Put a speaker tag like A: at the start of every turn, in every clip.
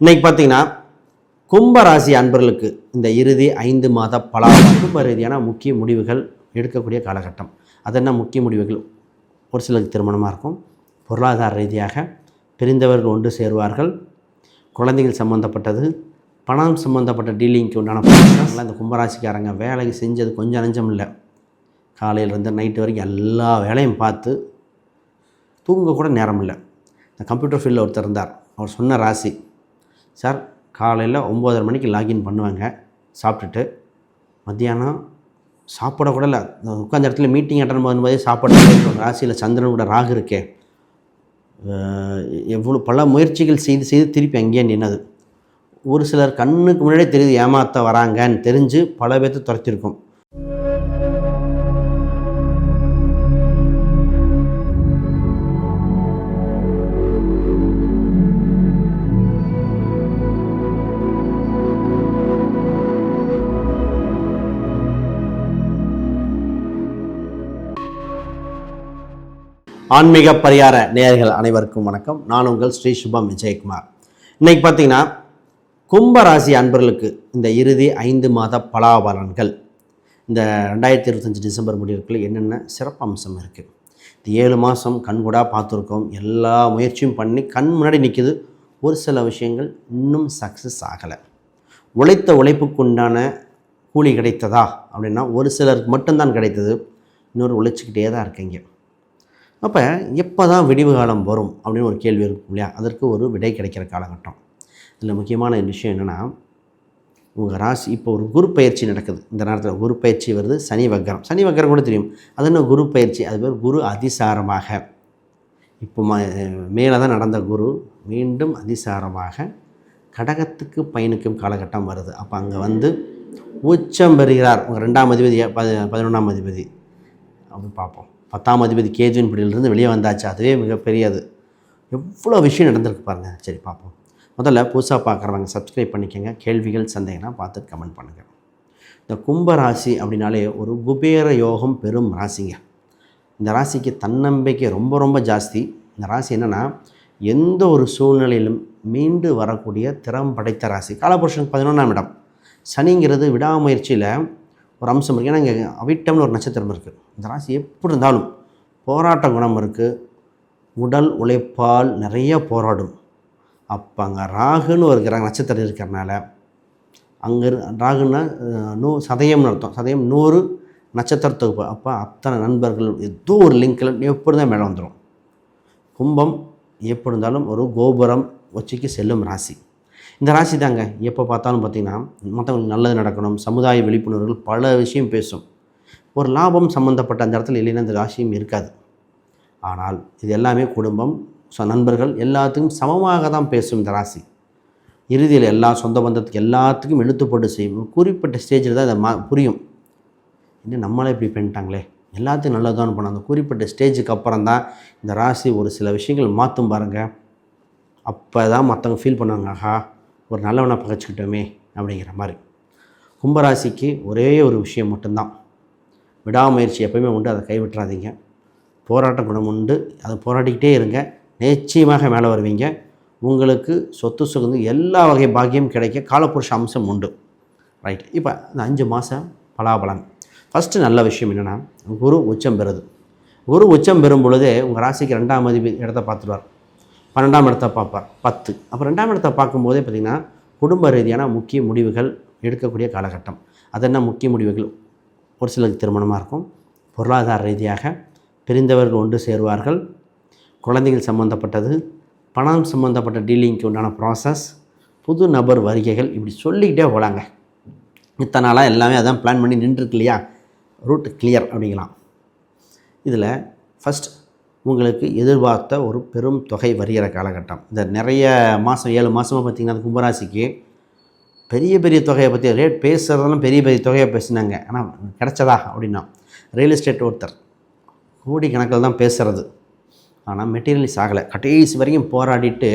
A: இன்னைக்கு பார்த்தீங்கன்னா கும்பராசி அன்பர்களுக்கு இந்த இறுதி ஐந்து மாத பலா குடும்ப ரீதியான முக்கிய முடிவுகள் எடுக்கக்கூடிய காலகட்டம். அது என்ன முக்கிய முடிவுகள்? ஒரு சிலருக்கு திருமணமாக இருக்கும். பொருளாதார ரீதியாக பிரிந்தவர்கள் ஒன்று சேருவார்கள். குழந்தைகள் சம்மந்தப்பட்டது பணம் சம்மந்தப்பட்ட டீலிங்க்கு உண்டான process. இந்த கும்பராசிக்காரங்க வேலைக்கு செஞ்சது கொஞ்சம் நஞ்சம் இல்லை. காலையிலேருந்து நைட்டு வரைக்கும் எல்லா வேலையும் பார்த்து தூங்க கூட நேரம் இல்லை. இந்த கம்ப்யூட்டர் ஃபீல்டில் ஒருத்தர் இருந்தார். அவர் சொன்ன ராசி. சார் காலையில் ஒம்போதரை மணிக்கு லாகின் பண்ணுவாங்க. சாப்பிட்டுட்டு மத்தியானம் சாப்பிட கூட இல்லை. உட்காந்த இடத்துல மீட்டிங் அட்டன் பண்ணும்போதே சாப்பாடு ராசியில் சந்திரனோட கூட ராகு இருக்கே. எவ்வளோ பல முயற்சிகள் செய்து செய்து திருப்பி அங்கேயே நின்னது. ஒரு சிலர் கண்ணுக்கு முன்னாடியே தெரியுது ஏமாற்ற வராங்கன்னு தெரிஞ்சு பல பேர்த்து துரத்திருக்கும். ஆன்மீக பரிகார நேயர்கள் அனைவருக்கும் வணக்கம். நான் உங்கள் ஸ்ரீ சுபம் விஜயகுமார். இன்னைக்கு பார்த்தீங்கன்னா கும்பராசி அன்பர்களுக்கு இந்த இறுதி ஐந்து மாத பலாபலன்கள். இந்த ரெண்டாயிரத்தி இருபத்தஞ்சி டிசம்பர் முடிவுக்குள்ள என்னென்ன சிறப்பம்சம் இருக்குது இந்த ஏழு மாதம் கண்கூடாக பார்த்துருக்கோம். எல்லா முயற்சியும் பண்ணி கண் முன்னாடி நிற்கிது ஒரு சில விஷயங்கள் இன்னும் சக்ஸஸ் ஆகலை. உழைத்த உழைப்புக்குண்டான கூலி கிடைத்ததா? அப்படின்னா ஒரு சிலருக்கு மட்டும்தான் கிடைத்தது. இன்னொரு உழைச்சிக்கிட்டே தான் இருக்கீங்க. அப்போ எப்போ தான் விடிவு காலம் வரும் அப்படின்னு ஒரு கேள்வி இருக்கும் இல்லையா? அதற்கு ஒரு விடை கிடைக்கிற காலகட்டம். இதில் முக்கியமான விஷயம் என்னென்னா உங்கள் ராசி இப்போ ஒரு குரு பயிற்சி நடக்குது. இந்த நேரத்தில் குரு பயிற்சி வருது சனி வக்கரம் சனி வக்கரம் கூட தெரியும். அது என்ன குரு பயிற்சி? அது பேர் குரு அதிசாரமாக. இப்போ ம மேலே தான் நடந்த குரு மீண்டும் அதிசாரமாக கடகத்துக்கு பயணிக்கும் காலகட்டம் வருது. அப்போ அங்கே வந்து உச்சம் பெறுகிறார். உங்கள் ரெண்டாம் அதிபதி ப பதினொன்றாம் அதிபதி. அப்படின்னு பார்ப்போம். பத்தாம் அதிபதி கேஜுவின் பிடியிலிருந்து வெளியே வந்தாச்சு. அதுவே மிகப்பெரியது எவ்வளோ விஷயம் நடந்திருக்கு பாருங்கள் சரி பார்ப்போம். முதல்ல புதுசாக பார்க்குறவங்க சப்ஸ்கிரைப் பண்ணிக்கோங்க. கேள்விகள் சந்தேகம்னா பார்த்துட்டு கமெண்ட் பண்ணுங்கள் இந்த கும்ப ராசி அப்படின்னாலே ஒரு குபேர யோகம் பெரும் ராசிங்க. இந்த ராசிக்கு தன்னம்பிக்கை ரொம்ப ரொம்ப ஜாஸ்தி. இந்த ராசி என்னென்னா எந்த ஒரு சூழ்நிலையிலும் மீண்டு வரக்கூடிய திறம் படைத்த ராசி. காலபுருஷன் பதினொன்றாம் இடம். சனிங்கிறது விடாமுயற்சியில் ஒரு அம்சம் இருக்குது ஏன்னா இங்கே அவிட்டம்னு ஒரு நட்சத்திரம் இருக்குது இந்த ராசி எப்படி இருந்தாலும் போராட்ட குணம் இருக்குது உடல் உழைப்பால் நிறைய போராடும். அப்போ அங்கே ராகுன்னு ஒரு கிரக நட்சத்திரம் இருக்கிறனால அங்கே ராகுன்னா நூ சதயம்னு அர்த்தம். சதயம் நூறு நட்சத்திரத்துக்கு தொகுப்பு அப்போ அத்தனை நண்பர்கள் ஏதோ ஒரு லிங்கில் எப்படி தான் மேலே வந்துடும் கும்பம் எப்படி இருந்தாலும் ஒரு கோபுரம் உச்சிக்கு செல்லும் ராசி. இந்த ராசி தாங்க எப்போ பார்த்தாலும் பார்த்திங்கன்னா மற்றவங்களுக்கு நல்லது நடக்கணும் சமுதாய விழிப்புணர்வுகள் பல விஷயம் பேசும். ஒரு லாபம் சம்மந்தப்பட்ட அந்த இடத்துல இல்லைன்னா இந்த ராசியும் இருக்காது. ஆனால் இது எல்லாமே குடும்பம் ச- நண்பர்கள் எல்லாத்துக்கும் சமமாக தான் பேசும் இந்த ராசி. இறுதியில் எல்லா சொந்த பந்தத்துக்கு எல்லாத்துக்கும் எழுத்துப்பட்டு செய்யும். குறிப்பிட்ட ஸ்டேஜில் தான் இதை மா புரியும். இன்னும் நம்மளே இப்படி பண்ணிட்டாங்களே? எல்லாத்துக்கும் நல்லதான் பண்ண அந்த குறிப்பிட்ட ஸ்டேஜுக்கு அப்புறம் தான் இந்த ராசி ஒரு சில விஷயங்கள் மாற்றும் பாருங்கள் அப்போ தான் மற்றவங்க ஃபீல் பண்ணுவாங்க ஆஹா ஒரு நல்லவனை பகைச்சிக்கிட்டோமே அப்படிங்கிற மாதிரி. கும்பராசிக்கு ஒரே ஒரு விஷயம் மட்டும்தான். விடாமுயற்சி எப்பயுமே உண்டு அதை கைவிட்டுறாதீங்க. போராட்ட குணம் உண்டு. அதை போராடிக்கிட்டே இருங்க. நிச்சயமாக மேலே வருவீங்க. உங்களுக்கு சொத்து சுகந்து எல்லா வகை பாக்கியம் கிடைக்க காலப்புருஷ அம்சம் உண்டு. ரைட் இப்போ இந்த அஞ்சு மாதம் பலாபலன். ஃபஸ்ட்டு நல்ல விஷயம் என்னென்னா குரு உச்சம் பெறுது. குரு உச்சம் பெறும் பொழுதே உங்கள் ராசிக்கு ரெண்டாம் மதிப்பு இடத்த பார்த்துருவார். பன்னெண்டாம் இடத்தை பார்ப்பார் பத்து. அப்போ ரெண்டாம் இடத்தை பார்க்கும்போதே பார்த்திங்கன்னா குடும்ப ரீதியான முக்கிய முடிவுகள் எடுக்கக்கூடிய காலகட்டம். அது என்ன முக்கிய முடிவுகள்? ஒரு சிலருக்கு திருமணமாக இருக்கும். பொருளாதார ரீதியாக பிரிந்தவர்கள் ஒன்று சேருவார்கள். குழந்தைகள் சம்மந்தப்பட்டது பணம் சம்மந்தப்பட்ட டீலிங்க்கு உண்டான ப்ராசஸ் புது நபர் வருகைகள் இப்படி சொல்லிக்கிட்டே போகலாங்க இத்தனை நாளாக எல்லாமே அதான் பிளான் பண்ணி நின்றுருக்கு இல்லையா? ரூட் கிளியர் அப்படிங்கலாம். இதில் ஃபஸ்ட் உங்களுக்கு எதிர்பார்த்த ஒரு பெரும் தொகை வருகிற காலகட்டம். இந்த நிறைய மாதம் ஏழு மாதமாக பார்த்திங்கன்னா அந்த கும்பராசிக்கு பெரிய பெரிய தொகையை பற்றி ரேட் பேசுகிறதெல்லாம் பெரிய பெரிய தொகையை பேசினாங்க. ஆனால் கிடச்சதா அப்படின்னா ரியல் எஸ்டேட் ஒருத்தர் கோடி கணக்கில் தான் பேசுகிறது ஆனால் மெட்டீரியல்ஸ் ஆகலை. கடைசி வரைக்கும் போராடிட்டு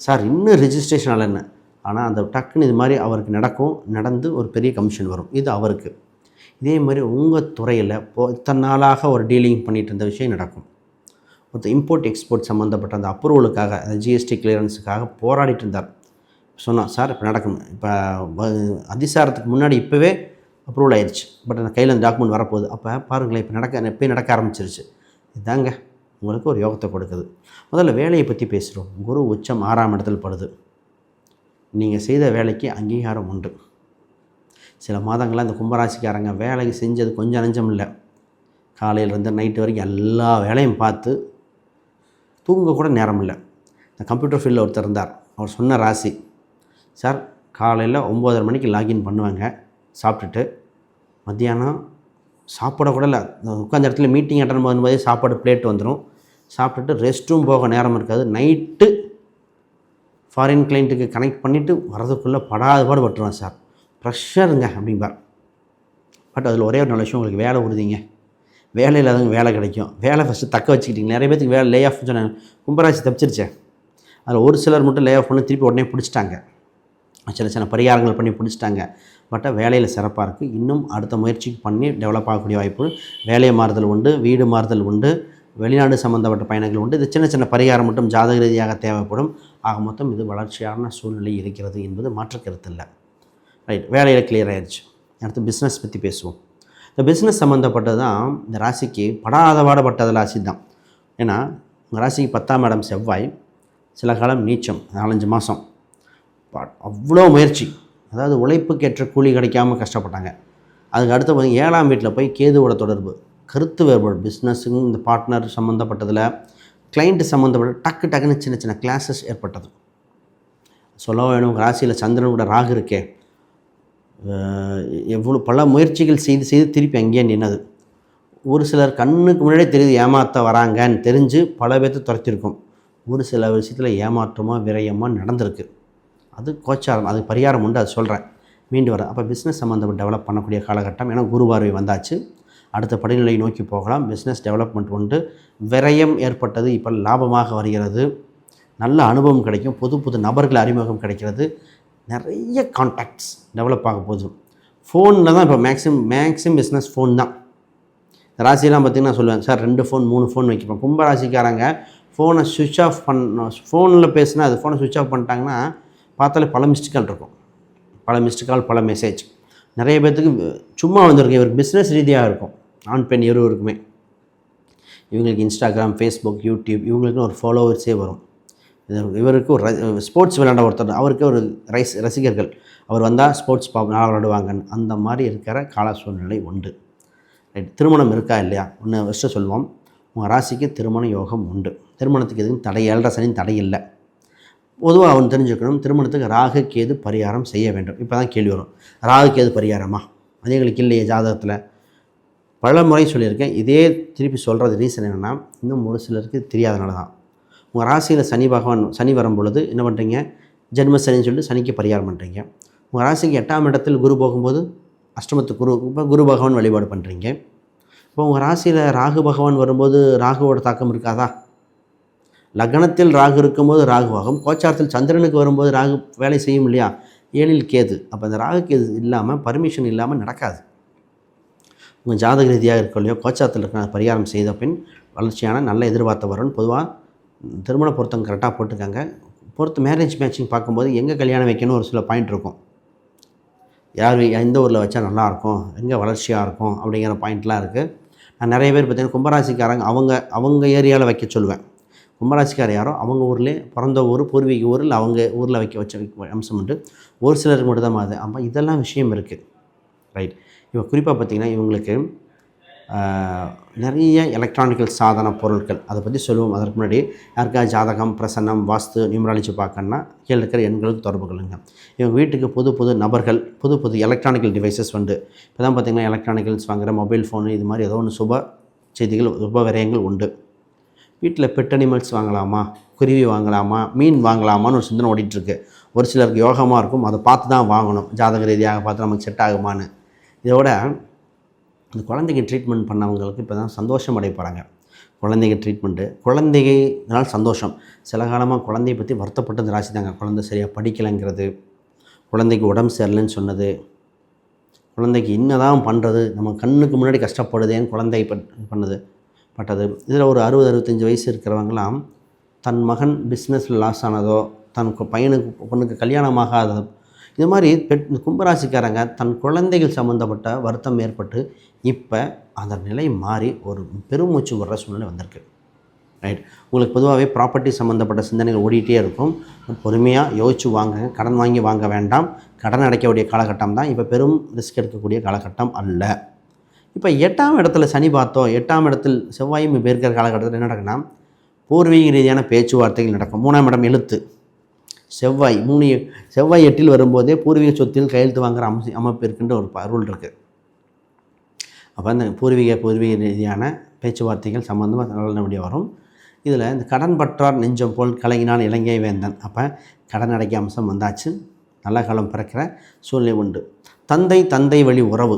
A: சார் இன்னும் ரிஜிஸ்ட்ரேஷன் ஆகலைன்னு ஆனால் அந்த டக்குன்னு இது மாதிரி அவருக்கு நடக்கும் நடந்து ஒரு பெரிய கமிஷன் வரும். இது அவருக்கு. இதே மாதிரி உங்கள் துறையில் இப்போ இத்தனை நாளாக ஒரு டீலிங் பண்ணிகிட்டு இருந்த விஷயம் நடக்கும். ஒருத்தர் இம்போர்ட் எக்ஸ்போர்ட் சம்மந்தப்பட்ட அந்த அப்ரூவலுக்காக அந்த ஜிஎஸ்டி கிளியரன்ஸுக்காக போராடிட்டு இருந்தார் சொன்னால் சார் இப்போ நடக்கும். இப்போ அதிசாரத்துக்கு முன்னாடி இப்போவே அப்ரூவல் ஆயிடுச்சு பட் அந்த கையில் அந்த டாக்குமெண்ட் வரப்போகுது. அப்போ பாருங்களேன் இப்போ நடக்க இப்போ நடக்க ஆரம்பிச்சிருச்சு. இதாங்க உங்களுக்கு ஒரு யோகத்தை கொடுக்குது. முதல்ல வேலையை பற்றி பேசுகிறோம் குரு உச்சம் ஆறாம் இடத்தில் படுது. நீங்கள் செய்த வேலைக்கு அங்கீகாரம் உண்டு. சில மாதங்களாக இந்த கும்பராசிக்காரங்க வேலைக்கு செஞ்சது கொஞ்சம் நஞ்சம் இல்லை. காலையிலேருந்து நைட்டு வரைக்கும் எல்லா வேலையும் பார்த்து தூங்க கூட நேரம் இல்லை. இந்த கம்ப்யூட்டர் ஃபீல்டில் ஒருத்தர் இருந்தார். அவர் சொன்ன ராசி சார் காலையில் ஒம்போதரை மணிக்கு லாகின் பண்ணுவாங்க சாப்பிட்டுட்டு மத்தியானம் சாப்பிட கூட இல்லை. உட்காந்த இடத்துல மீட்டிங் அட்டன் பண்ணும்போதே சாப்பாடு பிளேட் வந்துடும். சாப்பிட்டுட்டு ரெஸ்ட்டும் போக நேரம் இருக்காது. நைட்டு ஃபாரின் கிளைண்ட்டுக்கு கனெக்ட் பண்ணிவிட்டு வரதுக்குள்ளே படாத பாடு சார். ப்ரெஷருங்க அப்படிம்பார் பட் அதில் ஒரே ஒரு நல்ல விஷயம் உங்களுக்கு வேலை உறுதிங்க. வேலை இல்லாதவங்க வேலை கிடைக்கும். வேலை ஃபஸ்ட்டு தக்க வச்சுக்கிட்டீங்க. நிறைய பேத்துக்கு வேலை லே ஆஃப் சொன்னாங்க. கும்பராசி தப்பிச்சிருச்சேன் அதில் ஒரு சிலர் மட்டும் லே ஆஃப் பண்ணி திருப்பி உடனே பிடிச்சிட்டாங்க. சின்ன சின்ன பரிகாரங்கள் பண்ணி பிடிச்சிட்டாங்க. பட் வேலையில் சிறப்பாக இருக்குது இன்னும் அடுத்த முயற்சிக்கு பண்ணி டெவலப் ஆகக்கூடிய வாய்ப்பு. வேலை மாறுதல் உண்டு வீடு மாறுதல் உண்டு வெளிநாடு சம்மந்தப்பட்ட பயணங்கள் உண்டு. இது சின்ன சின்ன பரிகாரம் மட்டும் ஜாதக ரீதியாக தேவைப்படும். ஆக மொத்தம் இது வளர்ச்சியான சூழ்நிலை இருக்கிறது என்பது மாற்று கருத்து இல்லை. ரைட் வேலையில் கிளியர் ஆயிடுச்சு அடுத்து பிஸ்னஸ் பற்றி பேசுவோம். இந்த பிஸ்னஸ் சம்மந்தப்பட்டது தான் இந்த ராசிக்கு படாத பாடுபட்டது ராசி தான் ஏன்னா உங்கள் ராசிக்கு பத்தாம் இடம் செவ்வாய் சில காலம் நீச்சம் நாலஞ்சு மாதம் அவ்வளோ முயற்சி. அதாவது உழைப்புக்கேற்ற கூலி கிடைக்காம கஷ்டப்பட்டாங்க. அதுக்கு அடுத்து வந்து ஏழாம் வீட்டில் போய் கேதுவோட தொடர்பு. கருத்து வேறுபாடு பிஸ்னஸுங்க இந்த பார்ட்னர் சம்மந்தப்பட்டதில் கிளைண்ட்டு சம்மந்தப்பட்ட டக்கு டக்குன்னு சின்ன சின்ன கிளாஸஸ் ஏற்பட்டது. சொல்ல வேணும் உங்கள் ராசியில் சந்திரனோட ராகு இருக்கே. எவ்வளோ பல முயற்சிகள் செய்து செய்து திருப்பி அங்கேயே நின்னது. ஒரு சிலர் கண்ணுக்கு முன்னாடியே தெரியுது ஏமாற்ற வராங்கன்னு தெரிஞ்சு பல பேர்த்து துரத்திருக்கும். ஒரு சில விஷயத்தில் ஏமாற்றமாக விரயமாக நடந்திருக்கு. அது கோச்சாரம் அது பரிகாரம் உண்டு அது சொல்கிறேன் மீண்டு வர அப்போ பிஸ்னஸ் சம்மந்தப்பட்ட டெவலப் பண்ணக்கூடிய காலகட்டம் ஏன்னா குரு பார்வை வந்தாச்சு. அடுத்த படிநிலை நோக்கி போகலாம். பிஸ்னஸ் டெவலப்மெண்ட் உண்டு. விரயம் ஏற்பட்டது இப்போ லாபமாக வருகிறது. நல்ல அனுபவம் கிடைக்கும். புது புது நபர்கள் அறிமுகம் கிடைக்கிறது. நிறைய கான்டாக்ட்ஸ் டெவலப் ஆக போகுது. ஃபோனில் தான் இப்போ மேக்ஸிமம் மேக்ஸிமம் பிஸ்னஸ் ஃபோன் தான். ராசிலாம் பார்த்திங்கன்னா சொல்லுவேன் சார் ரெண்டு ஃபோன் மூணு ஃபோன் வைக்கிறோம். கும்ப ராசிக்காரங்க ஃபோனை சுவிட்ச் ஆஃப் பண்ண ஃபோனில் பேசினா அது ஃபோனை சுவிட்ச் ஆஃப் பண்ணிட்டாங்கன்னா பார்த்தாலே பல மிஸ்டு கால் இருக்கும். பல மிஸ்டு கால் பல மெசேஜ் நிறைய பேர்த்துக்கு சும்மா வந்திருக்கு இவருக்கு பிஸ்னஸ் ரீதியாக இருக்கும். ஆண் பெண் இருவருக்குமே. இவங்களுக்கு இன்ஸ்டாகிராம் ஃபேஸ்புக் யூடியூப் இவங்களுக்குன்னு ஒரு ஃபாலோவர்ஸே வரும். இவருக்கு ஒரு ஸ்போர்ட்ஸ் விளையாண்ட ஒருத்தர் அவருக்கு ஒரு ரைஸ் ரசிகர்கள். அவர் வந்தால் ஸ்போர்ட்ஸ் பா நல்லா விளையாடுவாங்கன்னு. அந்த மாதிரி இருக்கிற கால சூழ்நிலை உண்டு. ரைட் திருமணம் இருக்கா இல்லையா? ஒன்று ஃபஸ்ட்டு சொல்லுவோம் உங்கள் ராசிக்கு திருமண யோகம் உண்டு. திருமணத்துக்கு எதுவும் தடை ஏழரை சனியும் தடை இல்லை. பொதுவாக அவன் தெரிஞ்சுக்கணும் திருமணத்துக்கு ராகு கேது பரிகாரம் செய்ய வேண்டும். இப்போ தான் கேள்வி வரும். ராகு கேது பரிகாரமா? அது எங்களுக்கு இல்லையே ஜாதகத்தில். பல முறை சொல்லியிருக்கேன். இதே திருப்பி சொல்கிறது ரீசன் என்னென்னா இன்னும் ஒரு சிலருக்கு தெரியாதனால தான் உங்கள் ராசியில் சனி பகவான் சனி வரும் பொழுது என்ன பண்ணுறீங்க? ஜென்ம சனின்னு சொல்லிட்டு சனிக்கு பரிகாரம் பண்ணுறீங்க. உங்கள் ராசிக்கு எட்டாம் இடத்தில் குரு போகும்போது அஷ்டமத்து குரு இப்போ குரு பகவான் வழிபாடு பண்ணுறீங்க. இப்போ உங்கள் ராசியில் ராகு பகவான் வரும்போது ராகுவோட தாக்கம் இருக்காதா? லக்னத்தில் ராகு இருக்கும்போது ராகுவாகும். கோச்சாரத்தில் சந்திரனுக்கு வரும்போது ராகு வேலை செய்யும் இல்லையா? ஏழில் கேது. அப்போ அந்த ராகு கேது இல்லாமல் பர்மிஷன் இல்லாமல் நடக்காது. உங்கள் ஜாதக ரீதியாக இருக்கோ இல்லையோ கோச்சாரத்தில் இருக்கிற பரிகாரம் செய்த பின் வளர்ச்சியான நல்ல எதிர்பார்த்த வரும் பொதுவாக திருமண பொருத்தம் கரெக்டாக போட்டுக்காங்க பொறுத்து மேரேஜ் மேட்சிங் பார்க்கும்போது எங்கே கல்யாணம் வைக்கணும் ஒரு சில பாயிண்ட் இருக்கும். யார் எந்த ஊரில் வச்சா நல்லாயிருக்கும் எங்கே வளர்ச்சியாக இருக்கும் அப்படிங்கிற பாயிண்ட்லாம் இருக்குது நான் நிறைய பேர் பார்த்திங்கன்னா கும்பராசிக்காரங்க அவங்க அவங்க ஏரியாவில் வைக்க சொல்லுவேன் கும்பராசிக்கார் யாரோ அவங்க ஊர்லேயே பிறந்த ஊர் பூர்வீக ஊரில் அவங்க ஊரில் வைக்க வச்ச அம்சம் உண்டு. ஒரு சிலருக்கு மட்டும் தான் அது. ஆமாம் இதெல்லாம் விஷயம் இருக்குது ரைட் இப்போ குறிப்பாக பார்த்தீங்கன்னா இவங்களுக்கு நிறைய எலக்ட்ரானிக்கல் சாதன பொருட்கள். அதை பற்றி சொல்லுவோம். அதற்கு முன்னாடி யாருக்கா ஜாதகம் பிரசன்னம் வாஸ்து நியூமராலஜி பார்க்கணுன்னா கீழே இருக்கிற எண்களுக்கு தொடர்பு கொள்ளுங்க. இவங்க வீட்டுக்கு புது புது நபர்கள் புது புது எலக்ட்ரானிக்கல் டிவைசஸ் வந்து இப்போ தான் பார்த்தீங்கன்னா எலக்ட்ரானிக்கல்ஸ் வாங்குகிற மொபைல் ஃபோனு இது மாதிரி ஏதோ ஒன்று சுப செய்திகள் சுப விரயங்கள் உண்டு. வீட்டில் பெட் அனிமல்ஸ் வாங்கலாமா? குருவி வாங்கலாமா? மீன் வாங்கலாமான்னு ஒரு சிந்தனை ஓடிட்டுருக்கு. ஒரு சிலருக்கு யோகமாக இருக்கும். அதை பார்த்து தான் வாங்கணும். ஜாதக ரீதியாக பார்த்து நமக்கு செட் ஆகுமான்னு. இதோட இந்த குழந்தைக்கு ட்ரீட்மெண்ட் பண்ணவங்களுக்கு இப்போ தான் சந்தோஷம் அடைப்படுறாங்க குழந்தைங்க ட்ரீட்மெண்ட்டு குழந்தைகளால் சந்தோஷம். சில காலமாக குழந்தைய பற்றி வருத்தப்பட்டு இந்த ராசி தாங்க குழந்தை சரியாக படிக்கலைங்கிறது குழந்தைக்கு உடம்பு சரியில்லைன்னு சொன்னது குழந்தைக்கு என்னதான் பண்ணுறது நம்ம கண்ணுக்கு முன்னாடி கஷ்டப்படுதேன்னு குழந்தை பண்- பண்ணுது. பட்டது இதில் ஒரு அறுபது அறுபத்தஞ்சு வயசு இருக்கிறவங்களாம் தன் மகன் பிஸ்னஸில் லாஸ் ஆனதோ தன் பையனுக்கு பொண்ணுக்கு கல்யாணம் இது மாதிரி பெட் கும்பராசிக்காரங்க தன் குழந்தைகள் சம்மந்தப்பட்ட வருத்தம் ஏற்பட்டு இப்போ அந்த நிலை மாறி ஒரு பெருமூச்சு விடுற சூழ்நிலை வந்திருக்கு. ரைட் உங்களுக்கு பொதுவாகவே ப்ராப்பர்ட்டி சம்மந்தப்பட்ட சிந்தனைகள் ஓடிட்டே இருக்கும். பொறுமையாக யோசிச்சு வாங்குங்க கடன் வாங்கி வாங்க வேண்டாம். கடன் அடைக்கக்கூடிய காலகட்டம் தான். இப்போ பெரும் ரிஸ்க் எடுக்கக்கூடிய காலகட்டம் அல்ல. இப்போ எட்டாம் இடத்துல சனி பார்த்தோம். எட்டாம் இடத்தில் செவ்வாயும் இப்போ இருக்கிற காலகட்டத்தில் என்ன நடக்குன்னா பூர்வீக ரீதியான பேச்சுவார்த்தைகள் நடக்கும். மூணாம் இடம் எழுத்து. செவ்வாய் மூணு செவ்வாய் எட்டில் வரும்போதே பூர்வீக சொத்தில் கையெழுத்து வாங்குற அம்சி அமைப்பு இருக்கின்ற ஒரு அருள் இருக்குது அப்போ அந்த பூர்வீக பூர்வீக ரீதியான பேச்சுவார்த்தைகள் சம்மந்தமாக நல்லபடியாக வரும். இதில் இந்த கடன் பற்றார் நெஞ்சம் போல் கலங்கினான் இலங்கை வேந்தன். அப்போ கடன் அடைக்க அம்சம் வந்தாச்சு. நல்ல காலம் பிறக்கிற சூழ்நிலை உண்டு. தந்தை தந்தை வழி உறவு.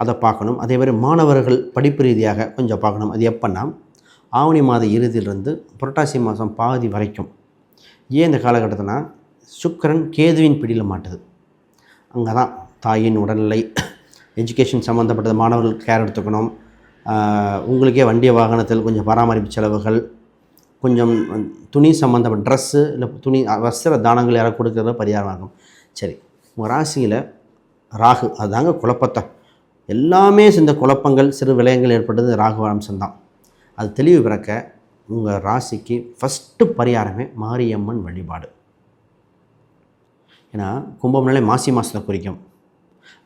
A: அதை பார்க்கணும். அதே மாதிரி மாணவர்கள் படிப்பு ரீதியாக கொஞ்சம் பார்க்கணும். அது எப்போன்னா ஆவணி மாத இறுதியிலிருந்து புரட்டாசி மாதம் பாதி வரைக்கும் ஏன் இந்த காலகட்டத்தினா சுக்கரன் கேதுவின் பிடியில் மாட்டுது. அங்கே தான் தாயின் உடல்நிலை எஜுகேஷன் சம்மந்தப்பட்டது மாணவர்கள் கேர் எடுத்துக்கணும். உங்களுக்கே வண்டி வாகனத்தில் கொஞ்சம் பராமரிப்பு செலவுகள் கொஞ்சம் துணி சம்மந்தப்பட்ட ட்ரெஸ்ஸு இல்லை துணி வஸ்திர தானங்கள் யாராவது கொடுக்குறத பரிகாரமாக இருக்கும். சரி உங்கள் ராசியில் ராகு அதுதாங்க குழப்பத்தை எல்லாமே சேர்ந்த குழப்பங்கள் சிறு விலையங்கள் ஏற்பட்டது ராகு அம்சம்தான் அது தெளிவு பிறக்க உங்கள் ராசிக்கு ஃபஸ்ட்டு பரிகாரமே மாரியம்மன் வழிபாடு. ஏன்னா கும்பம்னாலே மாசி மாதத்தை குறிக்கும்.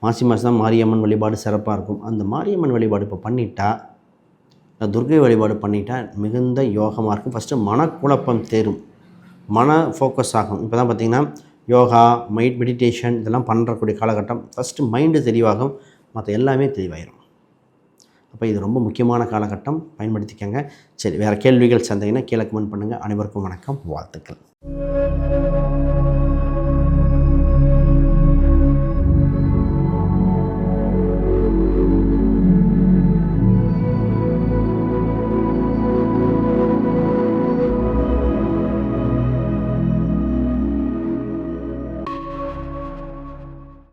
A: மாசி மாதம் தான் மாரியம்மன் வழிபாடு சிறப்பாக இருக்கும். அந்த மாரியம்மன் வழிபாடு இப்போ பண்ணிட்டா நான் துர்கை வழிபாடு பண்ணிட்டா மிகுந்த யோகமாக இருக்கும். ஃபஸ்ட்டு மனக்குழப்பம் தேரும். மன ஃபோக்கஸ் ஆகும். இப்போ தான் பார்த்திங்கன்னா யோகா மைட் மெடிடேஷன் இதெல்லாம் பண்ணுறக்கூடிய காலகட்டம் ஃபஸ்ட்டு மைண்டு தெளிவாகும். மற்ற எல்லாமே தெளிவாயிரும். அப்போ இது ரொம்ப முக்கியமான காலகட்டம். பயன்படுத்திக்கங்க. சரி வேறு கேள்விகள் சந்தேகம்னா கீழே கமெண்ட் பண்ணுங்கள் அனைவருக்கும் வணக்கம். வாழ்த்துக்கள்.